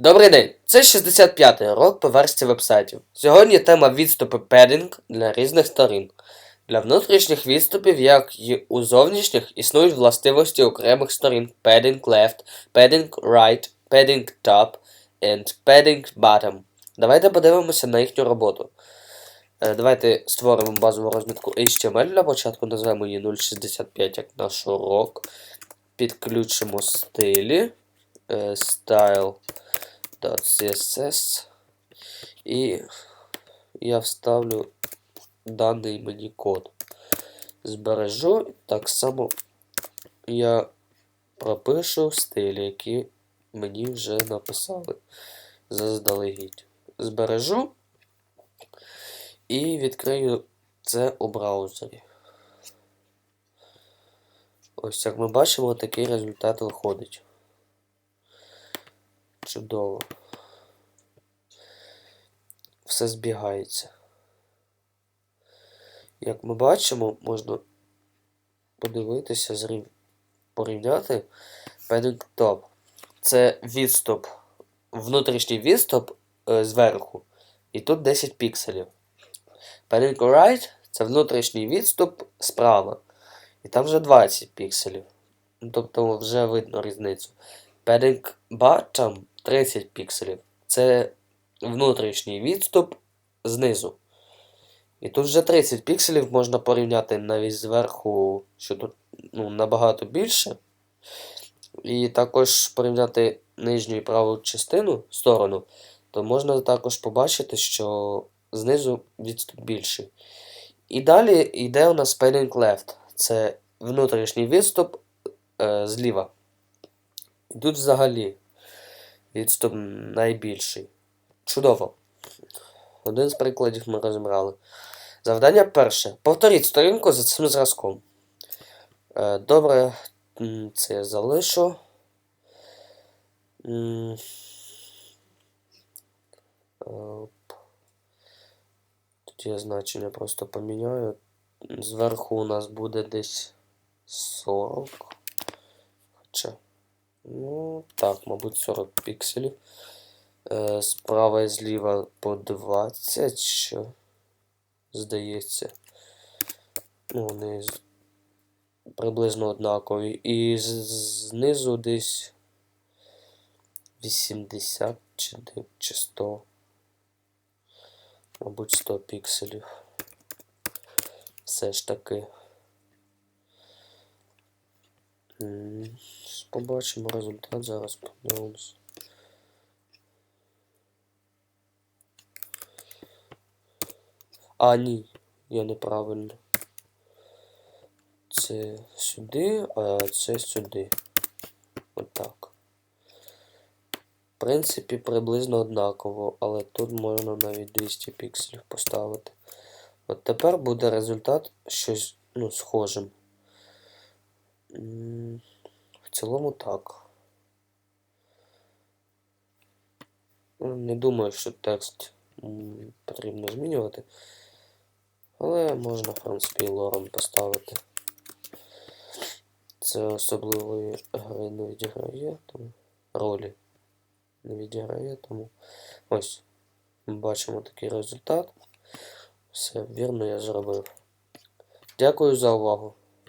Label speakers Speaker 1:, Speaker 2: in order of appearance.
Speaker 1: Добрий день! Це 65-й урок по версії вебсайтів. Сьогодні тема відступи педінг для різних сторін. Для внутрішніх відступів, як і у зовнішніх, існують властивості окремих сторін padding left, padding right, padding top and padding bottom. Давайте подивимося на їхню роботу. Е, Давайте створимо базову розмітку HTML для початку, назвемо її 065 як наш урок. Підключимо стилі. е, Style .css і я вставлю даний мені код. Збережу, так само я пропишу стилі, які мені вже написали заздалегідь. Збережу і відкрию це у браузері. Ось як ми бачимо, такий результат виходить. Чудово. Все збігається. Як ми бачимо, можна подивитися, зрів... порівняти Padding Top. Це відступ, внутрішній відступ е, зверху. І тут 10 пікселів. Padding Right це внутрішній відступ справа. І там вже 20 пікселів. Ну, Тобто вже видно різницю. Bottom 30 пікселів. Це внутрішній відступ знизу. І тут вже 30 пікселів можна порівняти навіть зверху, що тут ну, набагато більше. І також порівняти нижню і праву частину сторону, то можна також побачити, що знизу відступ більший. І далі йде у нас padding left. Це внутрішній відступ е, зліва. І тут взагалі відступ найбільший. Чудово. Один з прикладів ми розібрали. Завдання перше. Повторіть сторінку за цим зразком. Е, Добре, це я залишу. Тут я значення просто поміняю. Зверху у нас буде десь 40. Хоча. Ну, так, мабуть, 40 пікселів. Е, Справа і зліва по 20, що здається. Ну, вони приблизно однакові. І знизу десь 80 чи 100. Мабуть, 100 пікселів. Все ж таки. Побачимо результат, зараз подивимось. А, ні, я неправильно. Це сюди, а це сюди. Отак. В принципі, приблизно однаково, але тут можна навіть 200 пікселів поставити. От тепер буде результат щось ну, схожим. Цілому так. Ну, Не думаю, що текст потрібно змінювати. Але можна, в принципі, лором поставити. Це особливої гри не відіграє, тому ролі не відіграє, тому ось ми бачимо такий результат. Все вірно я зробив. Дякую за увагу.